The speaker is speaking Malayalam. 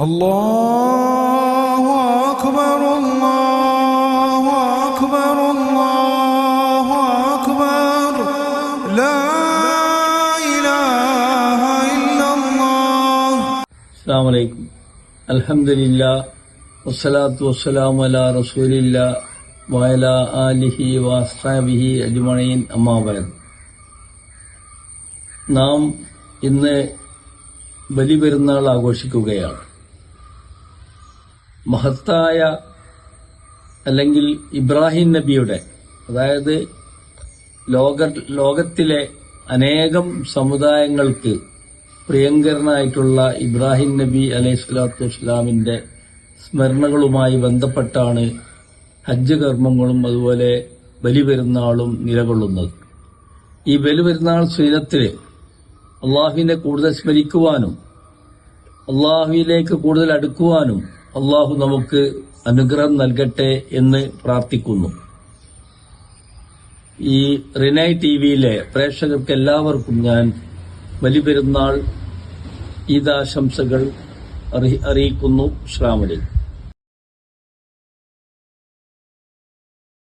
الله أكبر الله أكبر الله أكبر لا إله إلا الله അസ്സാം വലൈക്കും അൽഹംദുലില്ല വസ്സലാത്തു വസ്സലാമു അലാ റസൂലില്ല വയല ആലിഹി വാസ്താബിഹി അജ്മണീൻ അമ്മാബാദ് നാം ഇന്ന് ബലിപെരുന്നാൾ ആഘോഷിക്കുകയാണ് മഹത്തായ അല്ലെങ്കിൽ ഇബ്രാഹിം നബിയുടെ അതായത് ലോക ലോകത്തിലെ അനേകം സമുദായങ്ങൾക്ക് പ്രിയങ്കരനായിട്ടുള്ള ഇബ്രാഹിം നബി അലൈഹി സ്വലാത്തു വസ്സലാമിന്റെ സ്മരണകളുമായി ബന്ധപ്പെട്ടാണ് ഹജ്ജ് കർമ്മങ്ങളും അതുപോലെ ബലിപെരുന്നാളും നിലകൊള്ളുന്നത്. ഈ ബലിപെരുന്നാൾ സ്വീനത്തിൽ അള്ളാഹുവിനെ കൂടുതൽ സ്മരിക്കുവാനും അള്ളാഹുവിലേക്ക് കൂടുതൽ അടുക്കുവാനും അള്ളാഹു നമുക്ക് അനുഗ്രഹം നൽകട്ടെ എന്ന് പ്രാർത്ഥിക്കുന്നു. ഈ റിനൈ ടി വിയിലെ പ്രേക്ഷകർക്ക് എല്ലാവർക്കും ഞാൻ ബലിപെരുന്നാൾ ഈദാശംസകൾ അറിയിക്കുന്നു. ശ്രാമലി